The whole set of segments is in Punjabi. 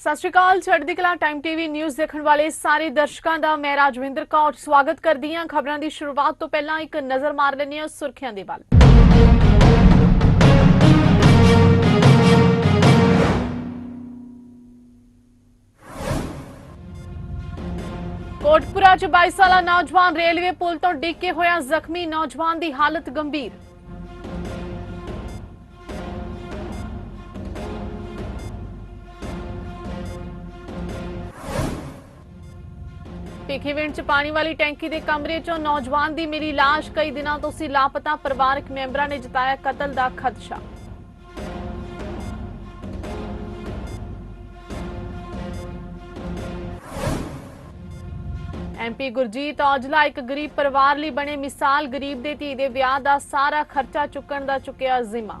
ਸਤਿ ਸ਼੍ਰੀ ਅਕਾਲ ਚੜ੍ਹਦੀ ਕਲਾ ਟਾਈਮ ਟੀਵੀ ਨਿਊਜ਼ ਦੇਖਣ ਵਾਲੇ ਸਾਰੇ ਦਰਸ਼ਕਾਂ ਦਾ ਮੈਂ ਰਾਜਵਿੰਦਰ ਕੌਰ। ਸਵਾਗਤ ਕਰਦੀ ਹਾਂ ਖਬਰਾਂ ਦੀ ਸ਼ੁਰੂਆਤ ਤੋਂ ਪਹਿਲਾਂ ਇੱਕ ਨਜ਼ਰ ਮਾਰ ਲੈਂਦੇ ਹਾਂ ਸੁਰਖੀਆਂ ਦੇ ਵੱਲ। ਕੋਟਪੁਰਾ ਚ 22 ਸਾਲਾ ਨੌਜਵਾਨ ਰੇਲਵੇ ਪੁਲ ਤੋਂ ਡਿੱਗ ਕੇ ਹੋਇਆ ਜ਼ਖਮੀ। ਨੌਜਵਾਨ ਦੀ ਹਾਲਤ ਗੰਭੀਰ। ਭਿੱਖੀਵਿੰਡ ਚ ਪਾਣੀ ਵਾਲੀ ਟੈਂਕੀ ਦੇ ਕਮਰੇ ਚੋਂ ਨੌਜਵਾਨ ਦੀ ਮਿਲੀ ਲਾਸ਼ ਕਈ ਦਿਨਾਂ ਤੋਂ ਸੀ ਲਾਪਤਾ, ਪਰਿਵਾਰਕ ਮੈਂਬਰਾਂ ਨੇ ਜਤਾਇਆ ਕਤਲ ਦਾ ਖਦਸ਼ਾ। ਐਮਪੀ ਗੁਰਜੀਤ ਔਜਲਾ ਇੱਕ ਗਰੀਬ ਪਰਿਵਾਰ ਲਈ ਬਣੇ ਮਿਸਾਲ ਗਰੀਬ ਦੇ ਧੀ ਦੇ ਵਿਆਹ ਦਾ ਸਾਰਾ ਖਰਚਾ ਚੁੱਕਣ ਦਾ ਚੁੱਕਿਆ ਜ਼ਿੰਮਾ।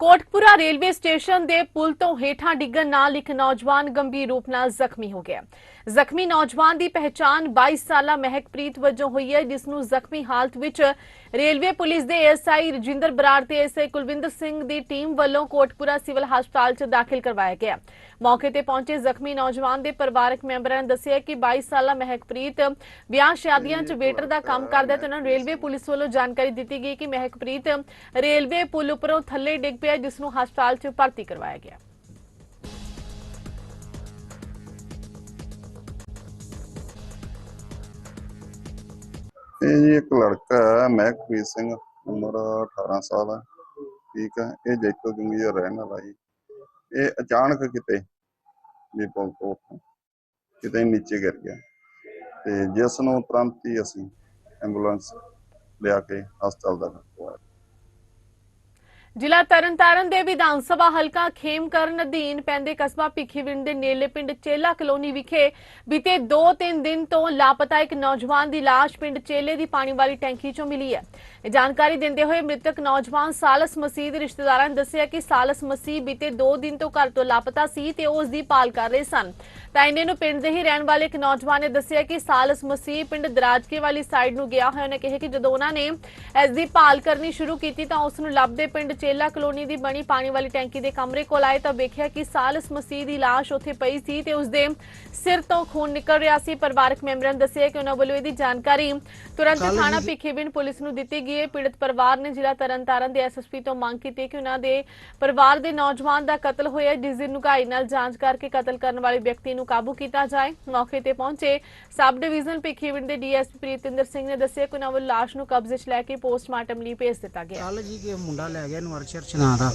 ਕੋਟਕਪੁਰਾ ਰੇਲਵੇ ਸਟੇਸ਼ਨ ਦੇ ਪੁਲ ਤੋਂ ਹੇਠਾਂ ਡਿੱਗਣ ਨਾਲ ਇੱਕ ਨੌਜਵਾਨ ਗੰਭੀਰ ਰੂਪ ਨਾਲ ਜ਼ਖਮੀ ਹੋ ਗਿਆ। ਜ਼ਖਮੀ ਨੌਜਵਾਨ ਦੀ ਪਹਿਚਾਣ 22 ਸਾਲਾ ਮਹਿਕਪ੍ਰੀਤ ਵਜੋਂ ਹੋਈ ਹੈ, ਜਿਸ ਨੂੰ ਜ਼ਖਮੀ ਹਾਲਤ ਵਿੱਚ ਰੇਲਵੇ ਪੁਲਿਸ ਦੇ ਐਸਆਈ ਰਜਿੰਦਰ ਬਰਾੜ ਤੇ ਐਸਆਈ ਕੁਲਵਿੰਦਰ ਸਿੰਘ ਦੀ ਟੀਮ ਵੱਲੋਂ ਕੋਟਕਪੁਰਾ ਸਿਵਲ ਹਸਪਤਾਲ 'ਚ ਦਾਖਲ ਕਰਵਾਇਆ ਗਿਆ। ਮੌਕੇ ਤੇ ਪਹੁੰਚੇ ਜ਼ਖਮੀ ਨੌਜਵਾਨ ਦੇ ਪਰਿਵਾਰਕ ਮੈਂਬਰਾਂ ਨੇ ਦੱਸਿਆ ਕਿ 22 ਸਾਲਾ ਮਹਿਕਪ੍ਰੀਤ ਵਿਆਹ ਸ਼ਾਦੀਆਂ 'ਚ ਵੇਟਰ ਦਾ ਕੰਮ ਕਰਦਾ ਤੇ ਉਹਨਾਂ ਨੂੰ ਰੇਲਵੇ ਪੁਲਿਸ ਵੱਲੋਂ ਜਾਣਕਾਰੀ ਦਿੱਤੀ ਗਈ ਕਿ ਮਹਿਕਪ੍ਰੀਤ ਰੇਲਵੇ ਪੁਲ ਉੱਪਰੋਂ ਥੱਲੇ ਡਿੱਗ ਪਿਆ, ਜਿਸ ਨੂੰ ਹਸਪਤਾਲ 'ਚ ਭਰਤੀ ਕਰਵਾਇਆ ਗਿਆ। ਇਹ ਜੀ ਇੱਕ ਲੜਕਾ ਹੈ, ਮਹਿਕਪ੍ਰੀਤ ਸਿੰਘ, ਉਮਰ 18 ਸਾਲ ਹੈ। ਠੀਕ ਹੈ, ਇਹ ਜੈਤੋ ਜੰਗੀ ਦਾ ਰਹਿਣ ਵਾਲਾ ਜੀ। ਇਹ ਅਚਾਨਕ ਕਿਤੇ ਵੀ ਪੁਲ ਕਿਤੇ ਨੀਚੇ ਗਿਰ ਗਿਆ ਤੇ ਜਿਸ ਨੂੰ ਤੁਰੰਤ ਹੀ ਅਸੀਂ ਐਂਬੂਲੈਂਸ ਲਿਆ ਕੇ ਹਸਪਤਾਲ ਦਾ ਕਰਵਾਇਆ। ਜ਼ਿਲ੍ਹਾ ਤਰਨਤਾਰਨ ਦੇ ਵਿਧਾਨ ਸਭਾ ਹਲਕਾ ਖੇਮਕਰਨ ਅਧੀਨ ਪੈਂਦੇ ਕਸਬਾ ਭਿੱਖੀਵਿੰਡ ਦੇ ਨੇਲੇ ਪਿੰਡ ਚੇਲਾ ਕਲੋਨੀ ਵਿਖੇ ਬੀਤੇ 2-3 ਦਿਨ ਤੋਂ ਲਾਪਤਾ ਇੱਕ ਨੌਜਵਾਨ ਦੀ ਲਾਸ਼ ਪਿੰਡ ਚੇਲੇ ਦੀ ਪਾਣੀ ਵਾਲੀ ਟੈਂਕੀ ਚੋਂ ਮਿਲੀ ਹੈ। ਇਹ ਜਾਣਕਾਰੀ ਦਿੰਦੇ ਹੋਏ ਮ੍ਰਿਤਕ ਨੌਜਵਾਨ ਸਾਲਸ ਮਸੀਹ ਦੇ ਰਿਸ਼ਤੇਦਾਰਾਂ ਨੇ ਦੱਸਿਆ ਕਿ ਸਾਲਸ ਮਸੀਹ ਬੀਤੇ 2 ਦਿਨ ਤੋਂ ਘਰ ਤੋਂ ਲਾਪਤਾ ਸੀ ਤੇ ਉਹ ਉਸ ਦੀ ਭਾਲ ਕਰ ਰਹੇ ਸਨ। ਤਾਂ ਇੰਨੇ ਨੂੰ ਪਿੰਡ ਦੇ ਹੀ ਰਹਿਣ ਵਾਲੇ ਇੱਕ ਨੌਜਵਾਨ ਨੇ ਦੱਸਿਆ ਕਿ ਸਾਲਸ ਮਸੀਹ ਪਿੰਡ ਦਰਾਜਕੇ ਵਾਲੀ ਸਾਈਡ ਨੂੰ ਗਿਆ ਹੋਇਆ। ਉਹਨੇ ਕਿਹਾ ਕਿ ਜਦੋਂ ਉਹਨਾਂ ਨੇ ਇਸ ਦੀ ਭਾਲ ਕਰਨੀ ਸ਼ੁਰੂ ਕੀਤੀ ਤਾਂ ਉਸ ਨੂੰ ਲੱਭਦੇ ਪਿੰਡ ਚੇਲਾ ਕਲੋਨੀ ਦੀ ਬਣੀ ਪਾਣੀ ਵਾਲੀ ਟੈਂਕੀ ਦੇ ਕਮਰੇ ਕੋਲ ਆਏ ਤਾਂ ਵੇਖਿਆ ਕਿ ਸਾਲਸ ਮਸੀਹ ਦੀ ਲਾਸ਼ ਉੱਥੇ ਪਈ ਸੀ ਤੇ ਉਸ ਦੇ ਸਿਰ ਤੋਂ ਖੂਨ ਨਿਕਲ ਰਿਹਾ ਸੀ। ਪਰਿਵਾਰਕ ਮੈਂਬਰਾਂ ਨੇ ਦੱਸਿਆ ਕਿ ਉਹਨਾਂ ਵੱਲੋਂ ਇਹਦੀ ਜਾਣਕਾਰੀ ਤੁਰੰਤ ਥਾਣਾ ਭਿੱਖੀਵਿੰਡ ਪੁਲਿਸ ਨੂੰ ਦਿੱਤੀ ਗਈ ਹੈ ਪੀੜਤ ਪਰਿਵਾਰ ਨੇ ਜ਼ਿਲ੍ਹਾ ਤਰਨਤਾਰਨ ਦੇ ਐਸਐਸਪੀ ਤੋਂ ਮੰਗ ਕੀਤੀ ਹੈ ਕਿ ਉਹਨਾਂ ਦੇ ਪਰਿਵਾਰ ਦੇ ਨੌਜਵਾਨ ਦਾ ਕਤਲ ਹੋਇਆ ਜਿਸ ਦੀ ਨੁਕਾਈ ਨਾਲ ਜਾਂਚ ਕਰਕੇ ਕਤਲ ਕਰਨ ਵਾਲੇ ਵਿਅਕਤੀ ਨੂੰ ਕਾਬੂ ਕੀਤਾ ਜਾਏ। ਮੌਕੇ ਤੇ ਪਹੁੰਚੇ ਸਬ ਡਿਵੀਜ਼ਨ ਭਿੱਖੀਵਿੰਡ ਦੇ ਡੀਐਸਪੀ ਪ੍ਰੀਤਿੰਦਰ ਸਿੰਘ ਨੇ ਦੱਸਿਆ ਕਿ ਉਹਨਾਂ ਵੱਲੋਂ ਲਾਸ਼ ਨੂੰ ਕਬਜ਼ੇ 'ਚ ਲੈ ਕੇ ਪੋਸਟਮਾਰਟਮ ਲਈ ਭੇਜ ਦਿੱਤਾ ਗਿਆ। ਕੱਲ ਜੀ ਕਿ ਮੁੰਡਾ ਲੈ ਗਿਆ ਨੂੰ ਅਰਸ਼ਰ ਨਾਂ ਦਾ।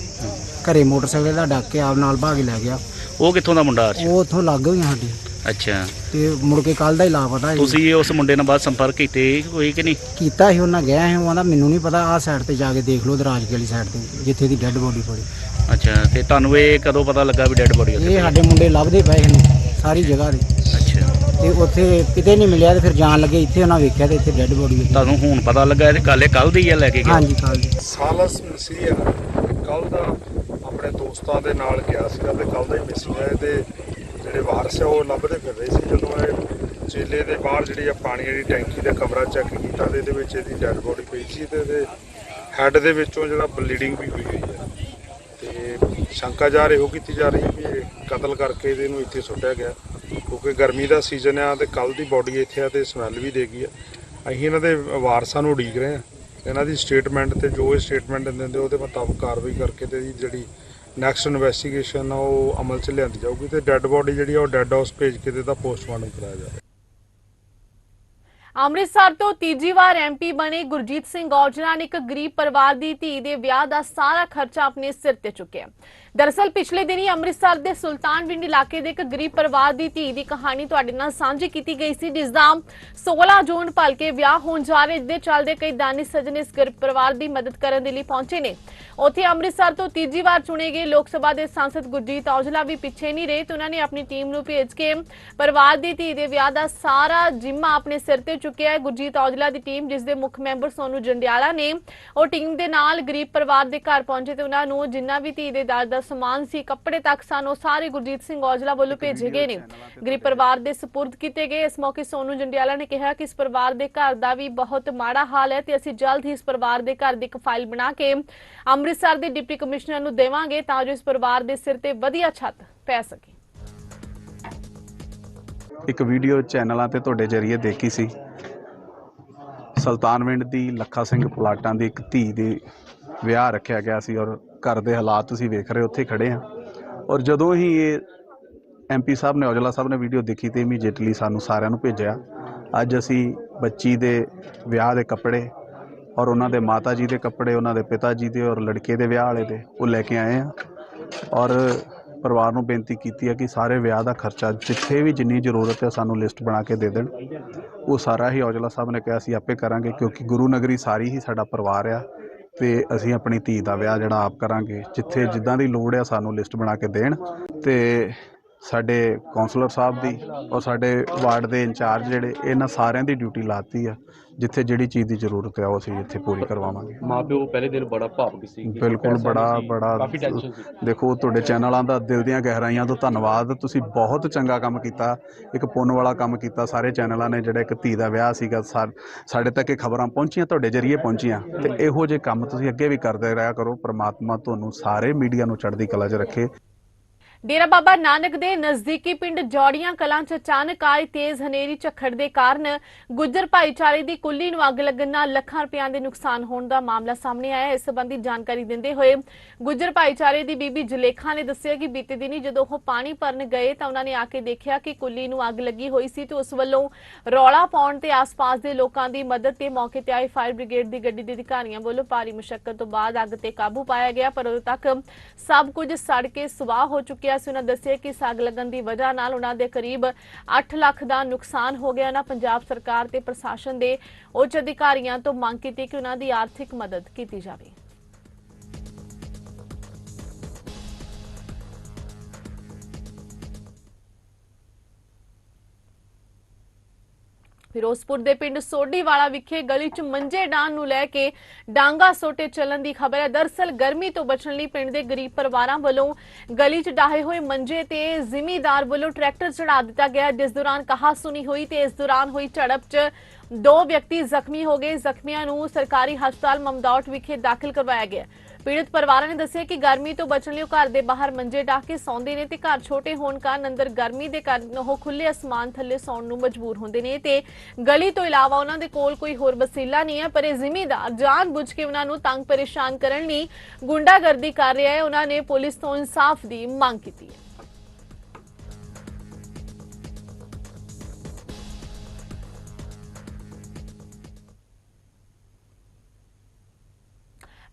ਘਰੇ ਮੋਟਰਸਾਈਕਲ ਦਾ ਡੱਕ ਕੇ ਆਪ ਨਾਲ ਭਾਗ ਲੈ ਗਿਆ। ਉਹ ਕਿੱਥੋਂ ਦਾ ਮੁੰਡਾ ਅਰਸ਼ ਉਹ ਉੱਥੋਂ ਲੱਗ ਗਈ ਸਾਡੀ ਅੱਛਾ। ਤੇ ਮੁੜ ਕੇ ਕੱਲ ਦਾ ਹੀ ਲਾਪਤਾ ਸੀ ਤੁਸੀਂ ਉਸ ਮੁੰਡੇ ਨਾਲ ਬਾਅਦ ਸੰਪਰਕ ਕੀਤੇ ਕੋਈ ਕਿ ਨਹੀਂ? ਕੀਤਾ ਸੀ ਉਹਨਾਂ ਗਿਆ ਸੀ ਉਹ ਕਹਿੰਦਾ ਮੈਨੂੰ ਨਹੀਂ ਪਤਾ ਆਹ ਸਾਈਡ ਤੇ ਜਾ ਕੇ ਦੇਖ ਲਓ ਦਰਾਜ ਵਾਲੀ ਸਾਈਡ ਤੇ ਜਿੱਥੇ ਦੀ ਡੈੱਡ ਬੋਡੀ ਪੜੀ ਅੱਛਾ ਤੇ ਤੁਹਾਨੂੰ ਇਹ ਕਦੋਂ ਪਤਾ ਲੱਗਾ ਵੀ ਡੈੱਡ ਬੋਡੀ ਉੱਥੇ ਇਹ ਸਾਡੇ ਮੁੰਡੇ ਲੱਭਦੇ ਪਏ ਨੇ ਸਾਰੀ ਜਗ੍ਹਾ ਤੇ। ਅੱਛਾ। ਤੇ ਉੱਥੇ ਕਿਤੇ ਨਹੀਂ ਮਿਲਿਆ ਤੇ ਫਿਰ ਜਾਣ ਲੱਗੇ ਇੱਥੇ ਉਹਨਾਂ ਵੇਖਿਆ ਤੇ ਇੱਥੇ ਡੈੱਡ ਬੋਡੀ ਤੁਹਾਨੂੰ ਹੁਣ ਪਤਾ ਲੱਗਾ ਇਹ ਇਹ ਕੱਲ ਦੀ ਆ ਲੈ ਕੇ ਗਿਆ? ਹਾਂਜੀ ਕੱਲ ਸਾਲਸ ਮਸੀਹ ਕੱਲ ਦਾ ਆਪਣੇ ਦੋਸਤਾਂ ਦੇ ਨਾਲ ਗਿਆ ਸੀਗਾ ਤੇ ਕੱਲ ਦਾ ਹੀ ਮਿਸਿੰਗ ਹੈ ਤੇ ਜਿਹੜੇ ਵਾਰਸ ਆ, ਉਹ ਲੱਭਦੇ ਫਿਰ ਰਹੇ ਸੀ ਜਦੋਂ ਇਹ ਚੇਲੇ ਦੇ ਬਾਹਰ ਜਿਹੜੀ ਆ ਪਾਣੀ ਵਾਲੀ ਟੈਂਕੀ ਦਾ ਕਮਰਾ ਚੈੱਕ ਕੀਤਾ ਤੇ ਇਹਦੇ ਵਿੱਚ ਇਹਦੀ ਡੈੱਡ ਬੋਡੀ ਪਈ ਸੀ ਤੇ ਇਹਦੇ ਹੈੱਡ ਦੇ ਵਿੱਚੋਂ ਜਿਹੜਾ ਬਲੀਡਿੰਗ ਵੀ ਹੋਈ ਹੋਈ ਹੈ ਤੇ ਸ਼ੰਕਾ ਜਾ ਰਹੀ ਹੋ ਕੀਤੀ ਜਾ ਰਹੀ ਹੈ ਵੀ ਇਹ ਕਤਲ ਕਰਕੇ ਇਹਦੇ ਨੂੰ ਇੱਥੇ ਸੁੱਟਿਆ ਗਿਆ। ਕਿਉਂਕਿ ਗਰਮੀ ਦਾ ਸੀਜ਼ਨ ਆ ਤੇ ਕੱਲ ਦੀ ਬੋਡੀ ਇੱਥੇ ਆ ਤੇ ਸਮੈਲ ਵੀ ਦੇ ਗਈ ਆ। ਅਸੀਂ ਇਹਨਾਂ ਦੇ ਵਾਰਸਾਂ ਨੂੰ ਉਡੀਕ ਰਹੇ ਆ। ਇਹਨਾਂ ਦੀ ਸਟੇਟਮੈਂਟ ਤੇ ਜੋ ਇਹ ਸਟੇਟਮੈਂਟ ਦਿੰਦੇ ਉਹਦੇ ਮੁਤਾਬਕ ਕਾਰਵਾਈ ਕਰਕੇ ਤੇ ਇਹਦੀ ਜਿਹੜੀ ਨੈਕਸਟ ਇਨਵੈਸਟੀਗੇਸ਼ਨ ਉਹ ਅਮਲ 'ਚ ਲਿਆਂਦੀ ਜਾਊਗੀ ਤੇ ਡੈੱਡ ਬੋਡੀ ਜਿਹੜੀ ਆ, ਉਹ ਡੈੱਡ ਹਾਊਸ ਭੇਜ ਕੇ ਤੇ ਇਹਦਾ ਪੋਸਟਮਾਰਟਮ ਕਰਾਇਆ ਜਾਵੇ। ਅੰਮ੍ਰਿਤਸਰ ਤੋਂ ਤੀਜੀ ਵਾਰ ਐਮਪੀ ਬਣੇ ਗੁਰਜੀਤ ਸਿੰਘ ਔਜਲਾ ਨੇ ਇੱਕ ਗਰੀਬ ਪਰਿਵਾਰ ਦੀ ਧੀ ਦੇ ਵਿਆਹ ਦਾ ਸਾਰਾ ਖਰਚਾ ਆਪਣੇ ਸਿਰ ਤੇ ਚੁੱਕਿਆ। ਦਰਅਸਲ ਪਿਛਲੇ ਦਿਨੀ ਅੰਮ੍ਰਿਤਸਰ ਦੇ ਸੁਲਤਾਨਵਿੰਡ ਇਲਾਕੇ ਦੇ ਇੱਕ ਗਰੀਬ ਪਰਿਵਾਰ ਦੀ ਧੀ ਦੀ ਕਹਾਣੀ ਤੁਹਾਡੇ ਨਾਲ ਸਾਂਝੀ ਕੀਤੀ ਗਈ ਸੀ, ਜਿਸ ਦਾ 16 ਜੂਨ ਭਲਕੇ ਵਿਆਹ ਹੋਣ ਜਾ ਰਹੇ ਦੇ ਚੱਲਦੇ ਕਈ ਦਾਨੀ ਸੱਜਣ ਇਸ ਗਰੀਬ ਪਰਿਵਾਰ ਦੀ ਮਦਦ ਕਰਨ ਦੇ ਲਈ ਪਹੁੰਚੇ ਨੇ। ਉੱਥੇ ਅੰਮ੍ਰਿਤਸਰ ਤੋਂ ਤੀਜੀ ਵਾਰ ਚੁਣੇ ਗਏ ਲੋਕ ਸਭਾ ਦੇ ਸਾਂਸਦ ਗੁਰਜੀਤ ਔਜਲਾ ਵੀ ਪਿੱਛੇ ਨਹੀਂ ਰਹੇ ਤੇ ਉਹਨਾਂ ਨੇ ਆਪਣੀ ਟੀਮ ਨੂੰ ਭੇਜ ਕੇ ਪਰਿਵਾਰ ਦੀ ਧੀ ਦੇ ਵਿਆਹ ਦਾ ਸਾਰਾ ਜਿੰਮਾ ਆਪਣੇ ਸਿਰ ਤੇ ਚੁੱਕਿਆ ਹੈ। ਗੁਰਜੀਤ ਔਜਲਾ ਦੀ ਟੀਮ, ਜਿਸ ਦੇ ਮੁੱਖ ਮੈਂਬਰ ਸੋਨੂ ਜੰਡਿਆਲਾ ਨੇ, ਉਹ ਟੀਮ ਦੇ ਨਾਲ ਗਰੀਬ ਪਰਿਵਾਰ ਦੇ ਘਰ ਪਹੁੰਚੇ ਤੇ ਉਹਨਾਂ ਨੂੰ ਜਿੰਨਾ ਵੀ ਧੀ ਦੇ ਦਰ ਦਾ ਸਮਾਨ ਸੀ ਕੱਪੜੇ ਤੱਕ ਸਨ ਸਾਰੇ ਗੁਰਜੀਤ ਸਿੰਘ ਔਜਲਾ ਵੱਲੋਂ ਭੇਜੇ ਗਏ ਨੇ। ਗਰੀਬ ਪਰਿਵਾਰ ਦੇ ਸਪੁਰਦ ਕੀਤੇ ਗਏ। ਇਸ ਮੌਕੇ ਸੋਨੂ ਜੰਡਿਆਲਾ ਨੇ ਕਿਹਾ ਕਿ ਇਸ ਪਰਿਵਾਰ ਦੇ ਘਰ ਦਾ ਵੀ ਬਹੁਤ ਮਾੜਾ ਹਾਲ ਹੈ ਤੇ ਅਸੀਂ ਜਲਦ ਹੀ ਇਸ ਪਰਿਵਾਰ ਦੇ ਘਰ ਦੀ ਇੱਕ ਫਾਈਲ ਬਣਾ ਕੇ ਅੰਮ੍ਰਿਤਸਰ ਦੇ ਡਿਪਟੀ ਕਮਿਸ਼ਨਰ ਨੂੰ ਦੇਵਾਂਗੇ ਤਾਂ ਜੋ ਇਸ ਪਰਿਵਾਰ ਦੇ ਸਿਰ ਤੇ ਵਧੀਆ ਛੱਤ ਪੈ ਸਕੇ। ਇੱਕ ਵੀਡੀਓ ਚੈਨਲਾਂ ਤੇ ਤੁਹਾਡੇ ਜਰੀਏ ਦੇਖੀ ਸੀ। ਸੁਲਤਾਨਵਿੰਡ ਦੀ ਲੱਖਾ ਸਿੰਘ ਪਲਾਟਾਂ ਦੀ ਇੱਕ ਧੀ ਦੇ ਵਿਆਹ ਰੱਖਿਆ ਗਿਆ ਸੀ ਔਰ ਘਰ ਦੇ ਹਾਲਾਤ ਤੁਸੀਂ ਵੇਖ ਰਹੇ ਹੋ, ਉੱਥੇ ਖੜੇ ਆ ਔਰ ਜਦੋਂ ਹੀ ਇਹ ਐਮਪੀ ਸਾਹਿਬ ਨੇ ਔਜਲਾ ਸਾਹਿਬ ਨੇ ਵੀਡੀਓ ਦੇਖੀ ਤੇ ਇਮੀਡੀਏਟਲੀ ਸਾਨੂੰ ਸਾਰਿਆਂ ਨੂੰ ਭੇਜਿਆ। ਅੱਜ ਅਸੀਂ ਬੱਚੀ ਦੇ ਵਿਆਹ ਦੇ ਕੱਪੜੇ ਔਰ ਉਹਨਾਂ ਦੇ ਮਾਤਾ ਜੀ ਦੇ ਕੱਪੜੇ ਉਹਨਾਂ ਦੇ ਪਿਤਾ ਜੀ ਦੇ ਔਰ ਲੜਕੇ ਦੇ ਵਿਆਹ ਵਾਲੇ ਦੇ ਉਹ ਲੈ ਕੇ ਆਏ ਆ ਔਰ ਪਰਿਵਾਰ ਨੂੰ ਬੇਨਤੀ ਕੀਤੀ ਹੈ ਕਿ ਸਾਰੇ ਵਿਆਹ ਦਾ ਖਰਚਾ ਜਿੱਥੇ ਵੀ ਜਿੰਨੀ ਜ਼ਰੂਰਤ ਹੈ ਸਾਨੂੰ ਲਿਸਟ ਬਣਾ ਕੇ ਦੇ ਦੇਣ। ਉਹ ਸਾਰਾ ਹੀ ਔਜਲਾ ਸਾਹਿਬ ਨੇ ਕਿਹਾ ਸੀ ਆਪੇ ਕਰਾਂਗੇ ਕਿਉਂਕਿ ਗੁਰੂ ਨਗਰੀ ਸਾਰੀ ਹੀ ਸਾਡਾ ਪਰਿਵਾਰ ਆ। ਤੇ ਅਸੀਂ ਆਪਣੀ ਧੀ ਦਾ ਵਿਆਹ ਜਿਹੜਾ ਆਪ ਕਰਾਂਗੇ, ਜਿੱਥੇ ਜਿੱਦਾਂ ਦੀ ਲੋੜ ਆ ਸਾਨੂੰ ਲਿਸਟ ਬਣਾ ਕੇ ਦੇਣ ਤੇ ਸਾਡੇ ਕਾਉਂਸਲਰ ਸਾਹਿਬ ਦੀ ਔਰ ਸਾਡੇ ਵਾਰਡ ਦੇ ਇੰਚਾਰਜ ਜਿਹੜੇ ਇਹਨਾਂ ਸਾਰਿਆਂ ਦੀ ਡਿਊਟੀ ਲਾਤੀ ਆ ਜਿੱਥੇ ਜਿਹੜੀ ਚੀਜ਼ ਦੀ ਜ਼ਰੂਰਤ ਹੈ ਉਹ ਅਸੀਂ ਇੱਥੇ ਪੂਰੀ ਕਰਵਾਵਾਂਗੇ। ਮਾਪਿਓ ਪਹਿਲੇ ਦਿਨ ਬੜਾ ਭਾਵੁਕ ਸੀ ਬਿਲਕੁਲ ਬੜਾ ਬੜਾ ਦੇਖੋ ਤੁਹਾਡੇ ਚੈਨਲਾਂ ਦਾ ਦਿਲ ਦੀਆਂ ਗਹਿਰਾਈਆਂ ਤੋਂ ਧੰਨਵਾਦ ਤੁਸੀਂ ਬਹੁਤ ਚੰਗਾ ਕੰਮ ਕੀਤਾ ਇੱਕ ਪੁੰਨ ਵਾਲਾ ਕੰਮ ਕੀਤਾ ਸਾਰੇ ਚੈਨਲਾਂ ਨੇ ਜਿਹੜਾ ਇੱਕ ਧੀ ਦਾ ਵਿਆਹ ਸੀਗਾ ਸਾਡੇ ਤੱਕ ਇਹ ਖਬਰਾਂ ਪਹੁੰਚੀਆਂ ਤੁਹਾਡੇ ਜਰੀਏ ਪਹੁੰਚੀਆਂ ਤੇ ਇਹੋ ਜਿਹੇ ਕੰਮ ਤੁਸੀਂ ਅੱਗੇ ਵੀ ਕਰਦੇ ਰਿਹਾ ਕਰੋ ਪ੍ਰਮਾਤਮਾ ਤੁਹਾਨੂੰ ਸਾਰੇ ਮੀਡੀਆ ਨੂੰ ਚੜ੍ਹਦੀ ਕਲਾ 'ਚ ਰੱਖੇ। ਡੇਰਾ ਬਾਬਾ ਨਾਨਕ ਦੇ ਨਜ਼ਦੀਕੀ ਪਿੰਡ ਜੋੜੀਆਂ ਕਲਾਂ 'ਚ ਅਚਾਨਕ ਆਈ ਤੇਜ਼ ਹਨੇਰੀ ਝੱਖੜ ਦੇ ਕਾਰਨ ਗੁੱਜਰ ਭਾਈਚਾਰੇ ਦੀ ਕੁੱਲੀ ਨੂੰ ਅੱਗ ਲੱਗਣ ਨਾਲ ਲੱਖਾਂ ਰੁਪਈਆਂ ਦੇ ਨੁਕਸਾਨ ਹੋਣ ਦਾ ਮਾਮਲਾ ਸਾਹਮਣੇ ਆਇਆ ਹੈ। ਇਸ ਸੰਬੰਧੀ ਜਾਣਕਾਰੀ ਦਿੰਦੇ ਹੋਏ ਗੁੱਜਰ ਭਾਈਚਾਰੇ ਦੀ ਬੀਬੀ ਜਲੇਖਾ ਨੇ ਦੱਸਿਆ ਕਿ ਬੀਤੇ ਦਿਨੀ ਜਦੋਂ ਉਹ ਪਾਣੀ ਭਰਨ ਗਏ ਤਾਂ ਉਹਨਾਂ ਨੇ ਆ ਕੇ ਦੇਖਿਆ ਕਿ ਕੁੱਲੀ ਨੂੰ ਅੱਗ ਲੱਗੀ ਹੋਈ ਸੀ ਤੇ ਉਸ ਵੱਲੋਂ ਰੌਲਾ ਪਾਉਣ ਤੇ ਆਸ-ਪਾਸ ਦੇ ਲੋਕਾਂ ਦੀ ਮਦਦ ਤੇ ਮੌਕੇ ਤੇ ਆਏ ਫਾਇਰ ਬ੍ਰਿਗੇਡ ਦੀ ਗੱਡੀ ਦੇ ਅਧਿਕਾਰੀਆਂ ਵੱਲੋਂ ਭਾਰੀ ਮੁਸ਼ਕਲ ਤੋਂ ਬਾਅਦ ਅੱਗ ਤੇ ਕਾਬੂ ਪਾਇਆ ਗਿਆ, ਪਰ ਉਦੋਂ ਤੱਕ ਸਭ ਕੁਝ ਸੜ ਕੇ ਸੁਆਹ ਹੋ ਚੁੱਕਿਆ ਸੀ ਉਹਨਾਂ ਦੱਸਿਆ ਕਿ ਇਸ ਅੱਗ ਲੱਗਣ ਦੀ ਵਜ੍ਹਾ ਨਾਲ ਉਹਨਾਂ ਦੇ ਕਰੀਬ 8 ਲੱਖ ਦਾ ਨੁਕਸਾਨ ਹੋ ਗਿਆ। ਨਾ ਪੰਜਾਬ ਸਰਕਾਰ ਤੇ ਪ੍ਰਸ਼ਾਸਨ ਦੇ ਉੱਚ ਅਧਿਕਾਰੀਆਂ ਤੋਂ ਮੰਗ ਕੀਤੀ ਕਿ ਉਹਨਾਂ ਦੀ ਆਰਥਿਕ ਮਦਦ ਕੀਤੀ ਜਾਵੇ। ਫਿਰੋਜ਼ਪੁਰ ਦੇ ਪਿੰਡ ਸੋਢੀਵਾਲਾ ਵਿਖੇ ਗਲੀ 'ਚ ਮੰਜੇ ਡਾਣ ਨੂੰ ਲੈ ਕੇ ਡਾਂਗਾ ਸੋਟੇ ਚੱਲਣ ਦੀ ਖਬਰ ਹੈ। ਦਰਸਲ ਗਰਮੀ ਤੋਂ ਬਚਣ ਲਈ ਪਿੰਡ ਦੇ ਗਰੀਬ ਪਰਿਵਾਰਾਂ ਵੱਲੋਂ ਗਲੀ 'ਚ ਡਾਹੇ ਹੋਏ ਮੰਜੇ ਤੇ ਜ਼ਿਮੀਦਾਰ ਵੱਲੋਂ ਟਰੈਕਟਰ ਚੜਾ ਦਿੱਤਾ ਗਿਆ ਜਿਸ ਦੌਰਾਨ ਕਹਾ ਸੁਣੀ ਹੋਈ ਤੇ ਇਸ ਦੌਰਾਨ ਹੋਈ ਝੜਪ 'ਚ ਦੋ ਵਿਅਕਤੀ ਜ਼ਖਮੀ ਹੋ ਗਏ। ਜ਼ਖਮੀਆਂ ਨੂੰ ਸਰਕਾਰੀ ਹਸਪਤਾਲ ਮਮਦੌਟ ਵਿਖੇ ਦਾਖਲ ਕਰਵਾਇਆ ਗਿਆ ਪੀੜਤ ਪਰਿਵਾਰਾਂ ਨੇ ਦੱਸਿਆ ਕਿ ਗਰਮੀ ਤੋਂ ਬਚਣ ਲਈ ਉਹ ਘਰ ਦੇ ਬਾਹਰ ਮੰਜੇ ਢਾ ਕੇ ਸੌਂਦੇ ਨੇ ਤੇ ਘਰ ਛੋਟੇ ਹੋਣ ਕਾਰਨ ਅੰਦਰ ਗਰਮੀ ਦੇ ਕਾਰਨ ਉਹ ਖੁੱਲੇ ਅਸਮਾਨ ਥੱਲੇ ਸੌਣ ਨੂੰ ਮਜਬੂਰ ਹੁੰਦੇ ਨੇ ਤੇ ਗਲੀ ਤੋਂ ਇਲਾਵਾ ਉਹਨਾਂ ਦੇ ਕੋਲ ਕੋਈ ਹੋਰ ਵਸੀਲਾ ਨਹੀਂ ਹੈ, ਪਰ ਇਹ ਜ਼ਿਮੀਂਦਾਰ ਜਾਣਬੁੱਝ ਕੇ ਉਹਨਾਂ ਨੂੰ ਤੰਗ ਪਰੇਸ਼ਾਨ ਕਰਨ ਲਈ ਗੁੰਡਾਗਰਦੀ ਕਰ ਰਿਹਾ ਹੈ। ਉਹਨਾਂ ਨੇ ਪੁਲਿਸ ਤੋਂ ਇਨਸਾਫ ਦੀ ਮੰਗ ਕੀਤੀ ਹੈ।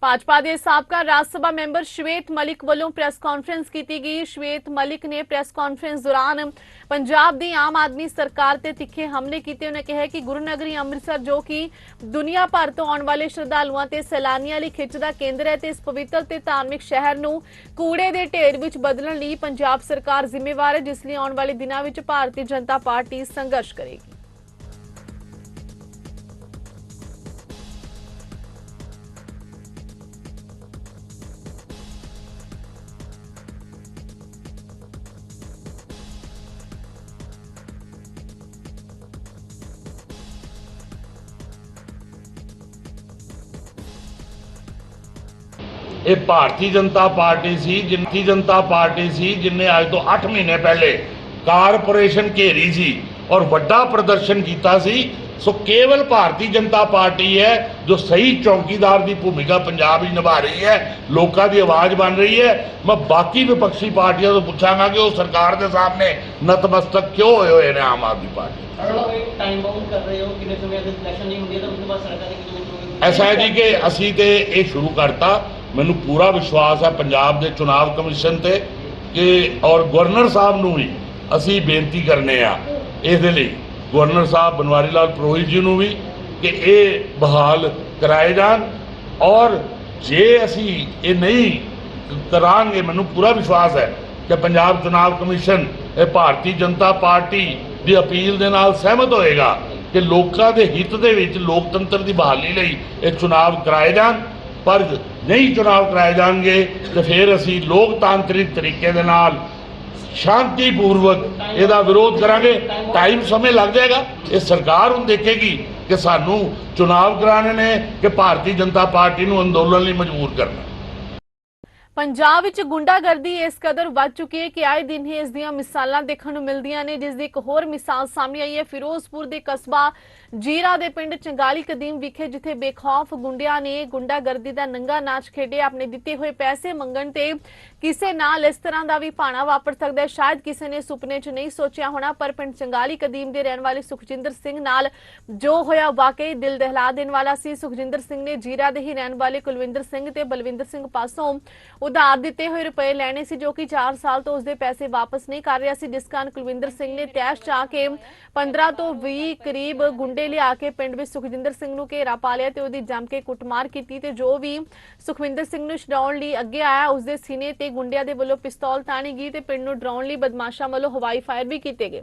ਭਾਜਪਾ ਦੇ ਸਾਬਕਾ ਰਾਜ ਸਭਾ ਮੈਂਬਰ ਸ਼ਵੇਤ ਮਲਿਕ ਵੱਲੋਂ ਪ੍ਰੈਸ ਕਾਨਫਰੰਸ ਕੀਤੀ ਗਈ। ਸ਼ਵੇਤ ਮਲਿਕ ਨੇ ਪ੍ਰੈਸ ਕਾਨਫਰੰਸ ਦੌਰਾਨ ਪੰਜਾਬ ਦੀ ਆਮ ਆਦਮੀ ਸਰਕਾਰ ਤੇ ਤਿੱਖੇ ਹਮਲੇ ਕੀਤੇ। ਉਹਨੇ ਕਿਹਾ ਕਿ ਗੁਰੂ ਨਗਰੀ ਅੰਮ੍ਰਿਤਸਰ, ਜੋ ਕਿ ਦੁਨੀਆ ਭਰ ਤੋਂ ਆਉਣ ਵਾਲੇ ਸ਼ਰਧਾਲੂਆਂ ਤੇ ਸੈਲਾਨੀਆਂ ਲਈ ਖਿੱਚ ਦਾ ਕੇਂਦਰ ਹੈ ਤੇ ਇਸ ਪਵਿੱਤਰ ਤੇ ਧਾਰਮਿਕ ਸ਼ਹਿਰ ਨੂੰ ਕੂੜੇ ਦੇ ਢੇਰ ਵਿੱਚ ਬਦਲਣ ਲਈ ਪੰਜਾਬ ਸਰਕਾਰ ਜ਼ਿੰਮੇਵਾਰ ਹੈ, ਜਿਸ ਲਈ ਆਉਣ ਵਾਲੇ ਦਿਨਾਂ ਵਿੱਚ ਭਾਰਤੀ ਜਨਤਾ ਪਾਰਟੀ ਸੰਘਰਸ਼ ਕਰੇਗੀ। ਇਹ ਭਾਰਤੀ ਜਨਤਾ ਪਾਰਟੀ ਸੀ ਜਿੰਨੀ ਜਨਤਾ ਪਾਰਟੀ ਸੀ ਜਿਨੇ ਅੱਜ ਤੋਂ 8 ਮਹੀਨੇ ਪਹਿਲੇ ਕਾਰਪੋਰੇਸ਼ਨ ਘੇਰੀ ਸੀ ਔਰ ਵੱਡਾ ਪ੍ਰਦਰਸ਼ਨ ਕੀਤਾ ਸੀ ਸੋ ਕੇਵਲ ਭਾਰਤੀ ਜਨਤਾ ਪਾਰਟੀ ਹੈ ਜੋ ਸਹੀ ਚੌਕੀਦਾਰ ਦੀ ਭੂਮਿਕਾ ਪੰਜਾਬ ਵਿੱਚ ਨਿਭਾ ਰਹੀ ਹੈ ਲੋਕਾਂ ਦੀ ਆਵਾਜ਼ ਬਣ ਰਹੀ ਹੈ। ਮੈਂ ਬਾਕੀ ਵਿਪਕਸ਼ੀ ਪਾਰਟੀਆਂ ਤੋਂ ਪੁੱਛਾਂਗਾ ਕਿ ਉਹ ਸਰਕਾਰ ਦੇ ਸਾਹਮਣੇ ਨਤਮਸਤਕ ਕਿਉਂ ਹੋਏ ਹੋਏ ਨੇ Aam Aadmi party? Time bound ਕਰ ਰਹੇ ਹੋ? ਕਿੰਨੇ ਸਮੇਂ ਦੇ ਇਲੈਕਸ਼ਨ ਨਹੀਂ ਹੁੰਦੀ ਤਾਂ ਉਸ ਤੋਂ ਬਾਅਦ ਸਰਕਾਰ ਦੀ ਐਸਾ ਹੈ ਜੀ ਕਿ ਅਸੀਂ ਤੇ ਇਹ ਸ਼ੁਰੂ ਕਰਤਾ ਮੈਨੂੰ ਪੂਰਾ ਵਿਸ਼ਵਾਸ ਹੈ ਪੰਜਾਬ ਦੇ ਚੁਣਾਵ ਕਮਿਸ਼ਨ ਤੇ ਕਿ ਔਰ ਗਵਰਨਰ ਸਾਹਿਬ ਨੂੰ ਵੀ ਅਸੀਂ ਬੇਨਤੀ ਕਰਨੇ ਆ ਇਹਦੇ ਲਈ। ਗਵਰਨਰ ਸਾਹਿਬ ਬਨਵਾਰੀ ਲਾਲ ਪ੍ਰੋਹਿਤ ਜੀ ਨੂੰ ਵੀ ਕਿ ਇਹ ਬਹਾਲ ਕਰਾਏ ਜਾਣ ਔਰ ਜੇ ਅਸੀਂ ਇਹ ਨਹੀਂ ਕਰਾਂਗੇ, ਮੈਨੂੰ ਪੂਰਾ ਵਿਸ਼ਵਾਸ ਹੈ ਕਿ ਪੰਜਾਬ ਚੁਣਾਵ ਕਮਿਸ਼ਨ, ਇਹ ਭਾਰਤੀ ਜਨਤਾ ਪਾਰਟੀ ਦੀ ਅਪੀਲ ਦੇ ਨਾਲ ਸਹਿਮਤ ਹੋਏਗਾ ਕਿ ਲੋਕਾਂ ਦੇ ਹਿੱਤ ਦੇ ਵਿੱਚ ਲੋਕਤੰਤਰ ਦੀ ਬਹਾਲੀ ਲਈ ਇਹ ਚੁਣਾਵ ਕਰਾਏ ਜਾਣ। ਪਰ ਨਹੀਂ ਚੁਣਾਵ ਕਰਾਏ ਜਾਣਗੇ, ਤੇ ਫਿਰ ਅਸੀਂ ਲੋਕਤਾਂਤਰਿਕ ਤਰੀਕੇ ਦੇ ਨਾਲ ਸ਼ਾਂਤੀਪੂਰਵਕ ਇਹਦਾ ਵਿਰੋਧ ਕਰਾਂਗੇ। ਟਾਈਮ ਸਮੇਂ ਲੱਗ ਜਾਏਗਾ। ਇਹ ਸਰਕਾਰ ਹੁਣ ਦੇਖੇਗੀ ਕਿ ਸਾਨੂੰ ਚੁਣਾਵ ਕਰਾਣੇ ਨੇ, ਕਿ ਭਾਰਤੀ ਜਨਤਾ ਪਾਰਟੀ ਨੂੰ ਅੰਦੋਲਨ ਲਈ ਮਜਬੂਰ ਕਰਨਾ। ਪੰਜਾਬ ਵਿੱਚ ਗੁੰਡਾਗਰਦੀ ਇਸ ਕਦਰ ਵੱਧ ਚੁੱਕੀ ਹੈ ਕਿ ਆਏ ਦਿਨ ਹੀ ਇਸ ਦੀਆਂ ਮਿਸਾਲਾਂ ਦੇਖਣ ਨੂੰ ਮਿਲਦੀਆਂ ਨੇ, ਜਿਸ ਦੀ ਇੱਕ ਹੋਰ ਮਿਸਾਲ ਸਾਹਮਣੇ ਆਈ ਹੈ। ਫਿਰੋਜ਼ਪੁਰ ਦੇ ਕਸਬਾ ਜੀਰਾ ਦੇ ਪਿੰਡ ਚੰਗਾਲੀ ਕਦੀਮ ਵਿਖੇ, ਜਿੱਥੇ ਬੇਖੌਫ ਗੁੰਡਿਆਂ ਨੇ ਗੁੰਡਾਗਰਦੀ ਦਾ ਨੰਗਾ ਨਾਚ ਖੇਡਿਆ, ਆਪਣੇ ਦਿੱਤੇ ਹੋਏ ਪੈਸੇ ਮੰਗਣ ਤੇ ਕਿਸੇ ਨਾਲ ਇਸ ਤਰ੍ਹਾਂ ਦਾ ਵੀ ਭਾਣਾ ਵਾਪਰ ਸਕਦਾ ਹੈ। ਸ਼ਾਇਦ ਕਿਸੇ ਨੇ ਸੁਪਨੇ 'ਚ ਨਹੀਂ ਸੋਚਿਆ ਹੋਣਾ, ਪਰ ਪਿੰਡ ਚੰਗਾਲੀ ਕਦੀਮ ਦੇ ਰਹਿਣ ਵਾਲੇ ਸੁਖਜਿੰਦਰ ਸਿੰਘ ਨਾਲ ਜੋ ਹੋਇਆ ਵਾਕਈ ਦਿਲ ਦਹਿਲਾ ਦੇਣ ਵਾਲਾ ਸੀ। ਸੁਖਜਿੰਦਰ ਸਿੰਘ ਨੇ ਜੀਰਾ ਦੇ ਹੀ ਰਹਿਣ ਵਾਲੇ ਕੁਲਵਿੰਦਰ ਸਿੰਘ ਤੇ ਬਲਵਿੰਦਰ ਸਿੰਘ ਪਾਸੋਂ ਉਧਾਰ ਦਿੱਤੇ ਹੋਏ ਰੁਪਏ ਲੈਣੇ ਸੀ ਜੋ ਕਿ 4 ਸਾਲ ਤੋਂ ਉਸਦੇ ਪੈਸੇ ਵਾਪਸ ਨਹੀਂ ਕਰ ਰਿਹਾ ਸੀ, ਜਿਸ ਕਾਰਨ ਕੁਲਵਿੰਦਰ ਸਿੰਘ ਨੇ ਤੈਸ਼ ਚਾ ਕੇ 15 ਤੋਂ 20 ਕਰੀਬ ਗੁੰਡੇ ਲਿਆ ਕੇ ਪਿੰਡ ਵਿੱਚ ਸੁਖਜਿੰਦਰ ਸਿੰਘ ਨੂੰ ਘੇਰਾ ਪਾ ਲਿਆ ਤੇ ਉਹਦੀ ਜੰਮ ਕੇ ਕੁੱਟਮਾਰ ਕੀਤੀ ਤੇ ਜੋ ਵੀ ਸੁਖਵਿੰਦਰ ਸਿੰਘ ਨੂੰ ਛਡਾਉਣ ਲਈ ਅੱਗੇ ਆਇਆ, ਉਸਦੇ ਸੀਨੇ ਤੇ ਗੁੰਡਿਆਂ ਦੇ ਵੱਲੋਂ ਪਿਸਤੌਲ ਤਾਣੀ ਗਈ ਤੇ ਪਿੰਡ ਨੂੰ ਡਰਾਉਣ ਲਈ ਬਦਮਾਸ਼ਾਂ ਵੱਲੋਂ ਹਵਾਈ ਫਾਇਰ ਵੀ ਕੀਤੇ ਗਏ।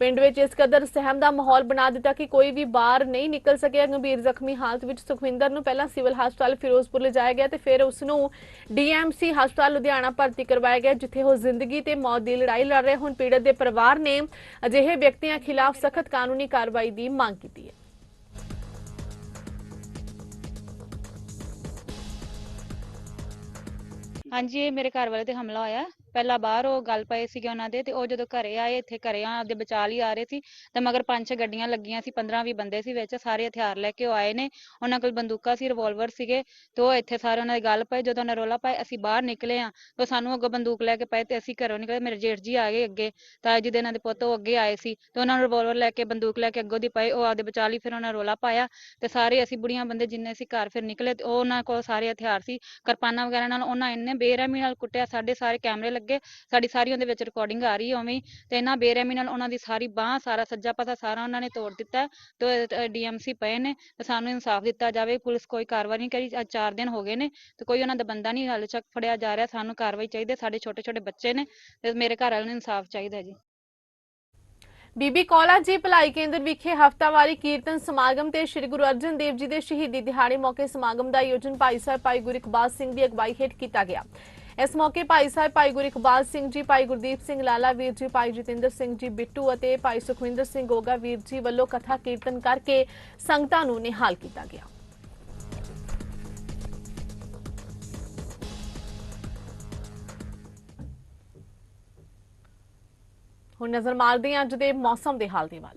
ਪਿੰਡ ਵਿੱਚ ਇਸ ਕਦਰ ਸਹਿਮ ਦਾ ਮਾਹੌਲ ਬਣਾ ਦਿੱਤਾ ਕਿ ਕੋਈ ਵੀ ਬਾਹਰ ਨਹੀਂ ਨਿਕਲ ਸਕਿਆ। ਗੰਭੀਰ ਜ਼ਖਮੀ ਹਾਲਤ ਵਿੱਚ ਸੁਖਵਿੰਦਰ ਨੂੰ ਪਹਿਲਾਂ ਸਿਵਲ ਹਸਪਤਾਲ ਫਿਰੋਜ਼ਪੁਰ ਲਿਜਾਇਆ ਗਿਆ ਤੇ ਫਿਰ ਉਸ ਨੂੰ ਡੀਐਮਸੀ ਹਸਪਤਾਲ ਲੁਧਿਆਣਾ ਭਰਤੀ ਕਰਵਾਇਆ ਗਿਆ, ਜਿੱਥੇ ਉਹ ਜ਼ਿੰਦਗੀ ਤੇ ਮੌਤ ਦੀ ਲੜਾਈ ਲੜ ਰਹੇ ਹੁਣ ਪੀੜਤ ਦੇ ਪਰਿਵਾਰ ਨੇ ਅਜਿਹੇ ਵਿਅਕਤੀਆਂ ਖਿਲਾਫ ਸਖਤ ਕਾਨੂੰਨੀ ਕਾਰਵਾਈ ਦੀ ਮੰਗ ਕੀਤੀ ਹੈ। ਹਾਂਜੀ, ਇਹ ਮੇਰੇ ਘਰ ਵਾਲੇ ਤੇ ਹਮਲਾ ਹੋਇਆ। ਪਹਿਲਾਂ ਬਾਹਰ ਉਹ ਗੱਲ ਪਏ ਸੀਗੇ ਉਹਨਾਂ ਦੇ ਤੇ ਉਹ ਜਦੋਂ ਘਰੇ ਆਏ, ਇੱਥੇ ਘਰੇ ਆ, ਆਪਦੇ ਬਚਾ ਲਈ ਆ ਰਹੇ ਸੀ। ਤੇ ਮਗਰ ਪੰਜ ਛੇ ਗੱਡੀਆਂ ਲੱਗੀਆਂ ਸੀ 15 20 ਬੰਦੇ ਸੀ ਵਿੱਚ, ਸਾਰੇ ਹਥਿਆਰ ਲੈ ਕੇ ਉਹ ਆਏ ਨੇ। ਉਹਨਾਂ ਕੋਲ ਬੰਦੂਕਾਂ ਸੀ ਰਿਵਾਲਵਰ ਸੀਗੇ ਤੇ ਉਹ ਇੱਥੇ ਸਾਰੇ ਉਹਨਾਂ ਦੇ ਗੱਲ ਪਏ, ਜਦੋਂ ਉਹਨਾਂ ਰੋਲਾ ਪਾਏ ਅਸੀਂ ਬਾਹਰ ਨਿਕਲੇ ਆ ਤੇ ਸਾਨੂੰ ਅੱਗੋਂ ਬੰਦੂਕ ਲੈ ਕੇ ਪਏ ਤੇ ਅਸੀਂ ਘਰੋਂ ਨਿਕਲੇ, ਮੇਰੇ ਜੇਠ ਜੀ ਆ ਗਏ ਅੱਗੇ। ਤਾਂ ਜਿਹਦੇ ਇਹਨਾਂ ਦੇ ਪੁੱਤ ਉਹ ਅੱਗੇ ਆਏ ਸੀ। ਤੇ ਉਹਨਾਂ ਨੂੰ ਰਿਵਾਲਵਰ ਲੈ ਕੇ, ਬੰਦੂਕ ਲੈ ਕੇ ਅੱਗੋਂ ਦੀ ਪਏ, ਉਹ ਆਪਦੇ ਬਚਾ ਲਈ ਫਿਰ ਉਹਨਾਂ ਰੋਲਾ ਪਾਇਆ। ਤੇ ਸਾਰੇ ਅਸੀਂ ਬੁੜੀਆਂ ਬੰਦੇ ਜਿੰਨੇ ਸੀ ਘਰ ਫਿਰ ਨਿਕਲੇ ਤੇ ਉਹ ਉਹਨਾਂ ਕੋਲ ਸਾਰੇ ਹਥਿਆਰ ਸੀ। ਕਿਰਪਾਨਾਂ ਵਗੈਰਾ ਨਾਲ ਉਹਨਾਂ ਇੰਨੇ ਬੇਰਹਿਮੀ ਨਾਲ ਕੁੱਟਿਆ, ਸਾਡੇ ਸਾਰੇ ਕੈਮਰੇ ਲੱਗੇ, ਸਾਡੀ ਸਾਰੀ ਉਹਦੇ ਵਿੱਚ ਰਿਕਾਰਡਿੰਗ ਆ ਰਹੀ ਹੈ ਉਵੇਂ ਤੇ ਇਹਨਾਂ ਬੇਰਹਿਮੀ ਨਾਲ ਉਹਨਾਂ ਦੀ ਸਾਰੀ ਬਾਹ, ਸਾਰਾ ਸੱਜਾ ਪਾਸਾ ਸਾਰਾ ਉਹਨਾਂ ਨੇ ਤੋੜ ਦਿੱਤਾ ਤੇ ਡੀਐਮਸੀ ਪਏ ਨੇ, ਤੇ ਸਾਨੂੰ ਇਨਸਾਫ ਦਿੱਤਾ ਜਾਵੇ, ਪੁਲਿਸ ਕੋਈ ਕਾਰਵਾਈ ਨਹੀਂ ਕਰੀ, ਅੱਜ 4 ਦਿਨ ਹੋ ਗਏ ਨੇ, ਤੇ ਕੋਈ ਉਹਨਾਂ ਦਾ ਬੰਦਾ ਨਹੀਂ ਹਾਲੇ ਤੱਕ ਫੜਿਆ ਜਾ ਰਿਹਾ, ਸਾਨੂੰ ਕਾਰਵਾਈ ਚਾਹੀਦੀ ਸਾਡੇ ਛੋਟੇ ਛੋਟੇ ਬੱਚੇ ਨੇ, ਤੇ ਮੇਰੇ ਘਰ ਵਾਲਿਆਂ ਨੂੰ ਇਨਸਾਫ ਚਾਹੀਦਾ ਜੀ। ਬੀਬੀ ਕੌਲਾ ਜੀ, ਭਲਾਈ ਕੇਂਦਰ ਵਿਖੇ ਹਫਤਾਵਾਰੀ ਕੀਰਤਨ ਸਮਾਗਮ ਤੇ ਸ੍ਰੀ ਗੁਰੂ ਅਰਜਨ ਦੇਵ ਜੀ ਦੇ ਸ਼ਹੀਦੀ ਦਿਹਾੜੇ ਮੌਕੇ ਸਮਾਗਮ ਦਾ ਆਯੋਜਨ ਭਾਈ ਸਾਹਿਬ, ਭਾਈ ਗੁਰਿਕਬਾਜ ਸਿੰਘ ਦੀ ਅਗਵਾਈ ਹੇਠ ਕੀਤਾ ਗਿਆ। ਇਸ ਮੌਕੇ ਭਾਈ ਸਾਹਿਬ, ਭਾਈ ਗੁਰਿਕਬਾਜ ਸਿੰਘ ਜੀ, ਭਾਈ ਗੁਰਦੀਪ ਸਿੰਘ ਲਾਲਾ ਵੀਰ ਜੀ, ਭਾਈ ਜਤਿੰਦਰ ਸਿੰਘ ਜੀ ਬਿੱਟੂ ਅਤੇ ਭਾਈ ਸੁਖਵਿੰਦਰ ਸਿੰਘ ਗੋਗਾ ਵੀਰ ਜੀ ਵੱਲੋਂ ਕਥਾ ਕੀਰਤਨ ਕਰਕੇ ਸੰਗਤਾਂ ਨੂੰ ਨਿਹਾਲ ਕੀਤਾ ਗਿਆ। ਹੁਣ ਨਜ਼ਰ ਮਾਰਦੇ ਹਾਂ ਅੱਜ ਦੇ ਮੌਸਮ ਦੇ ਹਾਲ ਦੀ ਵੱਲ।